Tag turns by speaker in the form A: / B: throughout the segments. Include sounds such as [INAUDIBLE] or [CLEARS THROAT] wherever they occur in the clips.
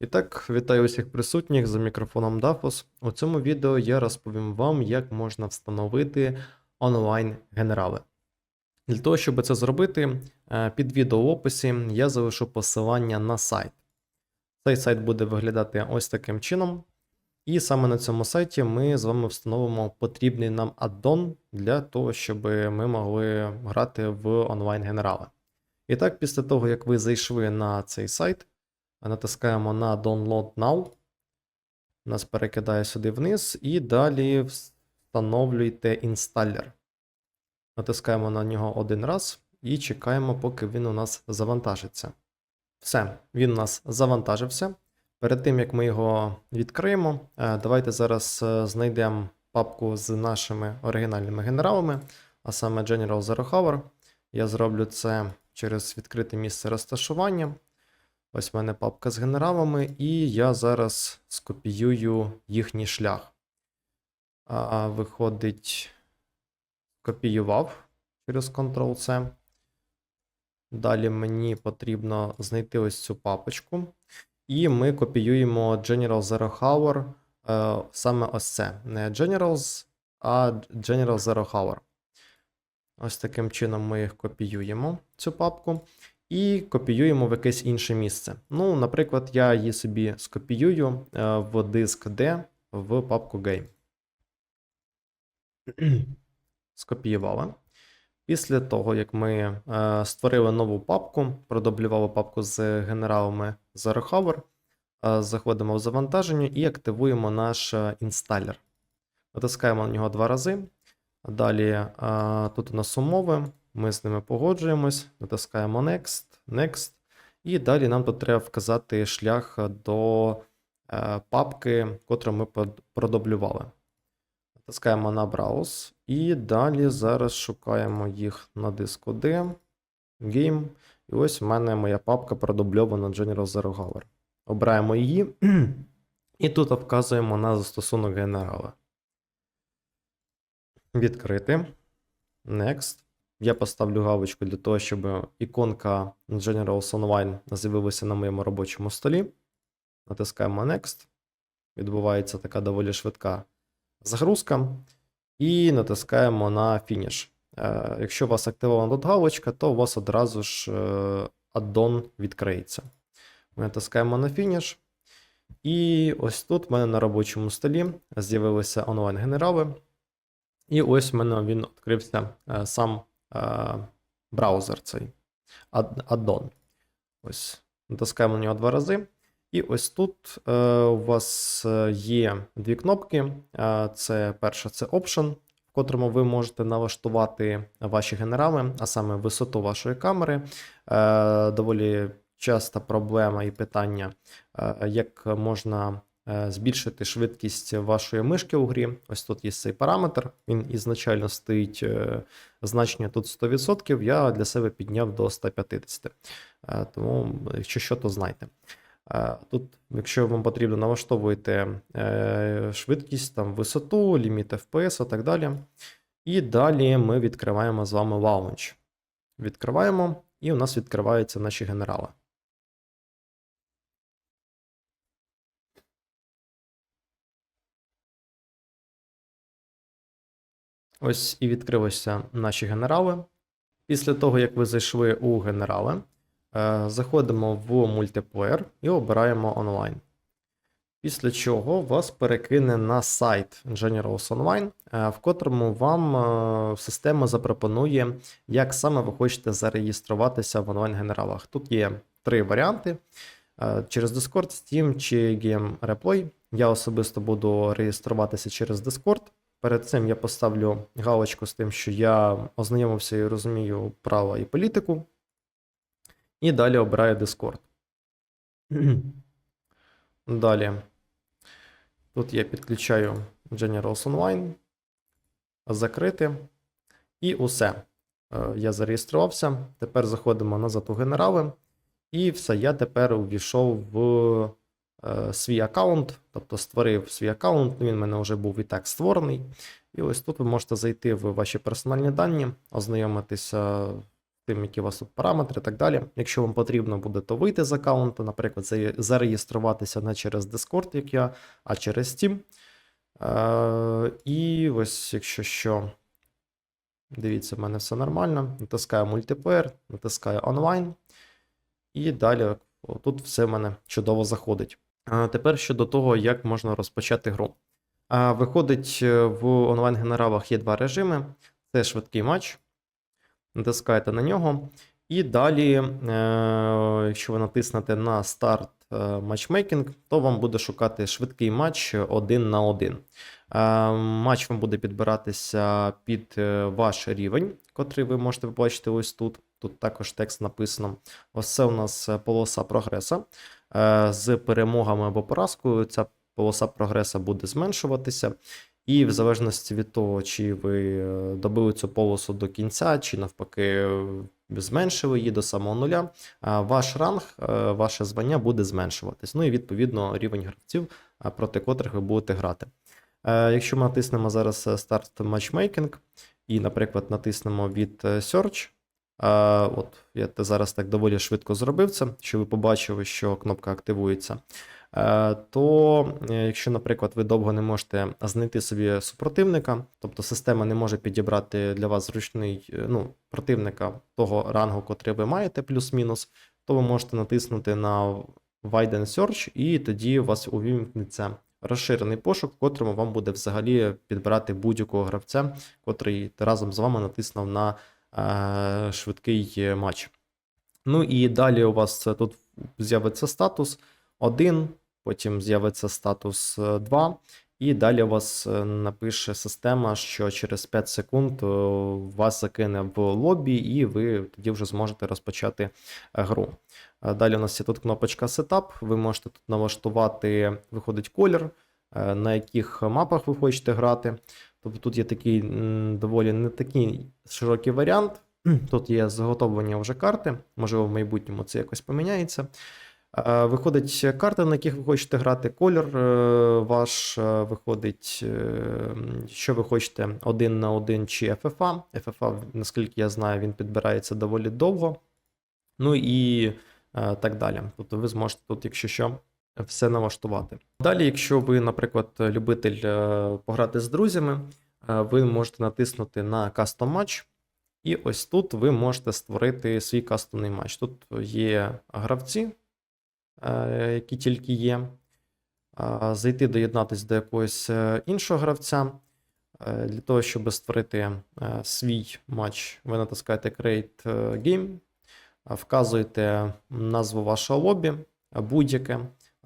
A: І так, вітаю усіх присутніх за мікрофоном Dafos. У цьому відео я розповім вам, як можна встановити онлайн-генерали. Для того, щоб це зробити, е, під відео в описі я залишу посилання на сайт. Цей сайт буде виглядати ось таким чином. І саме на цьому сайті ми з вами встановимо потрібний нам аддон для того, щоб ми могли грати в онлайн-генерали. І так, після того, як ви зайшли на цей сайт, натискаємо на Download Now. Нас перекидає сюди вниз, і далі встановлюйте інсталер. Натискаємо на нього один раз і чекаємо, поки він у нас завантажиться. Все, він у нас завантажився. Перед тим як ми його відкриємо, е, давайте зараз е, знайдемо папку з нашими оригінальними генералами, а саме General Zero Hour. Я зроблю це через відкрите місце розташування. Ось в мене папка з генералами, і я зараз скопіюю їхній шлях. А, Виходить, копіював через Ctrl-C. Далі мені потрібно знайти ось цю папочку. І ми копіюємо General Zero Hour, е, саме ось це. Не Generals, а General Zero Hour. Ось таким чином ми їх копіюємо, цю папку, і копіюємо в якесь інше місце. Ну, наприклад, я її собі скопіюю е, в диск D в папку Game. [CLEARS THROAT] Скопіювали. Після того, як ми е, створили нову папку, продублювали папку з генералами Zero Hour, е, заходимо в завантаження і активуємо наш інсталер. Натискаємо на нього два рази. Далі тут у нас умови, ми з ними погоджуємось, натискаємо Next, Next. І далі нам тут треба вказати шлях до е, папки, котру ми продублювали. Натискаємо на Browse. І далі зараз шукаємо їх на диску D, Game. І ось в мене моя папка продубльована General Zero Hour. Обираємо її. [CLEARS THROAT] І тут вказуємо на застосунок генерала. Відкрити. Next. Я поставлю галочку для того, щоб іконка General Online з'явилася на моєму робочому столі. Натискаємо Next. Відбувається така доволі швидка загрузка. І натискаємо на фініш. Е, Якщо у вас активована тут галочка, то у вас одразу ж е, аддон відкриється. Ми натискаємо на фініш. І ось тут в мене на робочому столі з'явилися онлайн-генерали. І ось в мене він відкрився е, сам е, браузер цей ад- аддон. Ось натискаємо на нього два рази. І ось тут е, у вас е, є дві кнопки. Е, це перша це Option, в котрому ви можете налаштувати ваші генерали, а саме висоту вашої камери. Е, доволі часта проблема і питання, е, як можна е, збільшити швидкість вашої мишки у грі. Ось тут є цей параметр. Він ізначально стоїть е, значення тут 100%. Я для себе підняв до 150. Е, Тому, якщо що, то знайте. Е, Тут, якщо вам потрібно, налаштовуєте е, швидкість, там, висоту, ліміт FPS і так далі. І далі ми відкриваємо з вами лаунч. Відкриваємо, і у нас відкриваються наші генерали. Ось і відкрилися наші генерали. Після того, як ви зайшли у генерали, Е, Заходимо в мультиплеєр і обираємо онлайн. Після чого вас перекине на сайт Generals Online, е, в котрому вам е, система запропонує, як саме ви хочете зареєструватися в онлайн-генералах. Тут є три варіанти: через Discord, Steam чи Game Replay. Я особисто буду реєструватися через Discord. Перед цим я поставлю галочку з тим, що я ознайомився і розумію право і політику. І далі обираю Discord. [CLEARS THROAT] Далі. Тут я підключаю Generals Online. Закрити. І усе. Е, Я зареєструвався. Тепер заходимо назад у генерали. І все, я тепер увійшов в свій аккаунт, тобто створив свій аккаунт. Він в мене вже був і так створений. І ось тут ви можете зайти в ваші персональні дані, ознайомитися тим, які у вас тут параметри і так далі. Якщо вам потрібно буде, то вийти з аккаунту, наприклад, зареєструватися не через Discord, як я, а через Steam. Е, і ось, якщо що, дивіться, в мене все нормально. Натискаю мультиплеєр, натискаю онлайн. І далі тут все в мене чудово заходить. Тепер щодо того, як можна розпочати гру. А, Виходить, е, в онлайн-генералах є два режими: це швидкий матч. Натискаєте на нього. І далі, е, якщо ви натиснете на старт е, матчмейкінг, то вам буде шукати швидкий матч один на один. Матч вам буде підбиратися під ваш рівень, котрий ви можете побачити ось тут. Тут також текст написано. Ось це у нас полоса прогреса. Е, З перемогами або поразкою ця полоса прогреса буде зменшуватися. І в залежності від того, чи ви е, добили цю полосу до кінця, чи навпаки е, зменшили її до самого нуля, ваш ранг, ваше звання буде зменшуватись. Ну і відповідно рівень гравців, проти котрих ви будете грати. Якщо ми натиснемо зараз старт матчмейкінг і, наприклад, натиснемо від Search, а, от я зараз так доволі швидко зробив це, щоб ви побачили, що кнопка активується. Е, То, е, якщо, наприклад, ви довго не можете знайти собі супротивника, тобто система не може підібрати для вас зручний е, ну, противника того рангу, котрий ви маєте, плюс-мінус, то ви можете натиснути на Widen Search, і тоді у вас увімкнеться розширений пошук, в котрому вам буде взагалі підбирати будь-якого гравця, котрий разом з вами натиснув на швидкий е, матч. Ну і далі у вас е, тут з'явиться статус 1, потім з'явиться статус е, 2, і далі у вас е, напише система, що через 5 секунд е, вас закине в лобі, і ви тоді вже зможете розпочати е, гру. Е, Далі у нас є тут кнопочка Setup, ви можете тут налаштувати, виходить колір, е, на яких мапах ви хочете грати. Тобто тут є такий доволі не такий широкий варіант. [CLEARS THROAT] Тут є заготовлення вже карти, можливо, в майбутньому це якось поміняється. Виходить карти, на яких ви хочете грати, колір е, ваш е, виходить, е, що ви хочете один на один чи FFA. FFA, наскільки я знаю, він підбирається доволі довго. Ну і так далі. Тобто ви зможете тут, якщо що, все налаштувати. Далі, якщо ви, наприклад, любитель е, пограти з друзями, е, ви можете натиснути на Custom Match, і ось тут ви можете створити свій кастомний матч. Тут є гравці, е, які тільки є. Зайти доєднатись до якогось іншого гравця. Для того, щоб створити свій матч, ви натискаєте Create Game, вказуєте назву вашого лобі, будь-яке.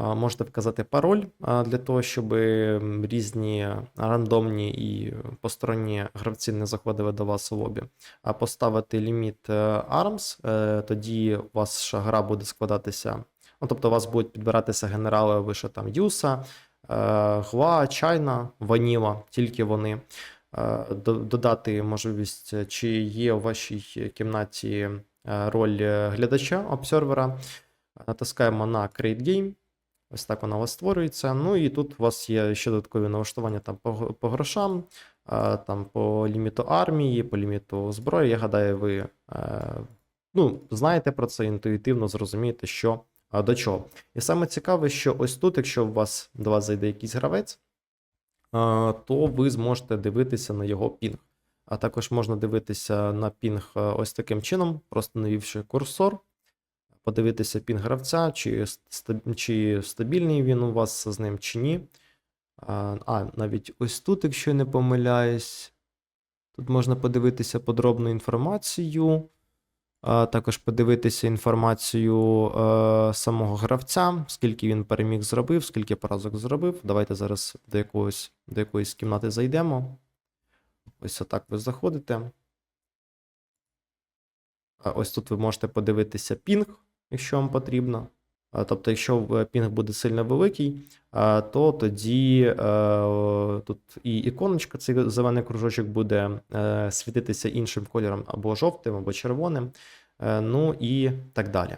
A: Можете вказати пароль для того, щоб різні рандомні і посторонні гравці не заходили до вас у лобі. А поставити ліміт е, ARMS, е, тоді ваша гра буде складатися. Ну, тобто, у вас будуть підбиратися генерали лише там Юса, е, Гва, Чайна, Ваніла, тільки вони. Додати можливість, чи є у вашій кімнаті роль глядача, обсервера. Натискаємо на Create Game. Ось так вона у вас створюється. Ну і тут у вас є ще додаткові налаштування там по, по грошам, там по ліміту армії, по ліміту зброї. Я гадаю, ви е, ну, знаєте про це інтуїтивно, зрозумієте, що до чого. І саме цікаве, що ось тут, якщо у вас до вас зайде якийсь гравець, то ви зможете дивитися на його пінг. А також можна дивитися на пінг е, ось таким чином, просто навівши курсор, подивитися пінг гравця, чи, чи стабільний він у вас з ним, чи ні. А, а, навіть ось тут, якщо я не помиляюсь, тут можна подивитися подробну інформацію. А також подивитися інформацію е, самого гравця, скільки він переміг зробив, скільки поразок зробив. Давайте зараз до якогось, до якоїсь кімнати зайдемо. Ось отак ви заходите. А Ось тут ви можете подивитися пінг, якщо вам потрібно. Тобто, якщо е, пінг буде сильно великий, то тоді е, тут і іконочка, цей зелений кружочок буде е, світитися іншим кольором або жовтим, або червоним. Ну і так далі.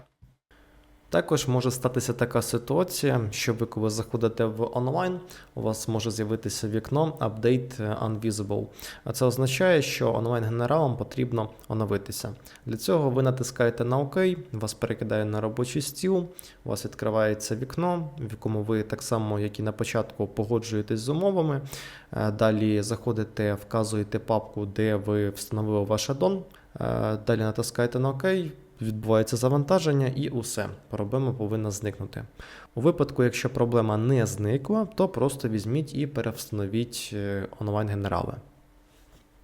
A: Також може статися така ситуація, що ви коли заходите в онлайн, у вас може з'явитися вікно Update Unvisible. Це означає, що онлайн-генералам потрібно оновитися. Для цього ви натискаєте на ОК, вас перекидає на робочий стіл, у вас відкривається вікно, в якому ви так само, як і на початку, погоджуєтесь з умовами. Е, Далі заходите, вказуєте папку, де ви встановили ваш аддон. Е, Далі натискаєте на ОК, відбувається завантаження і усе. Проблема повинна зникнути. У випадку, якщо проблема не зникла, то просто візьміть і перевстановіть е, онлайн-генерали.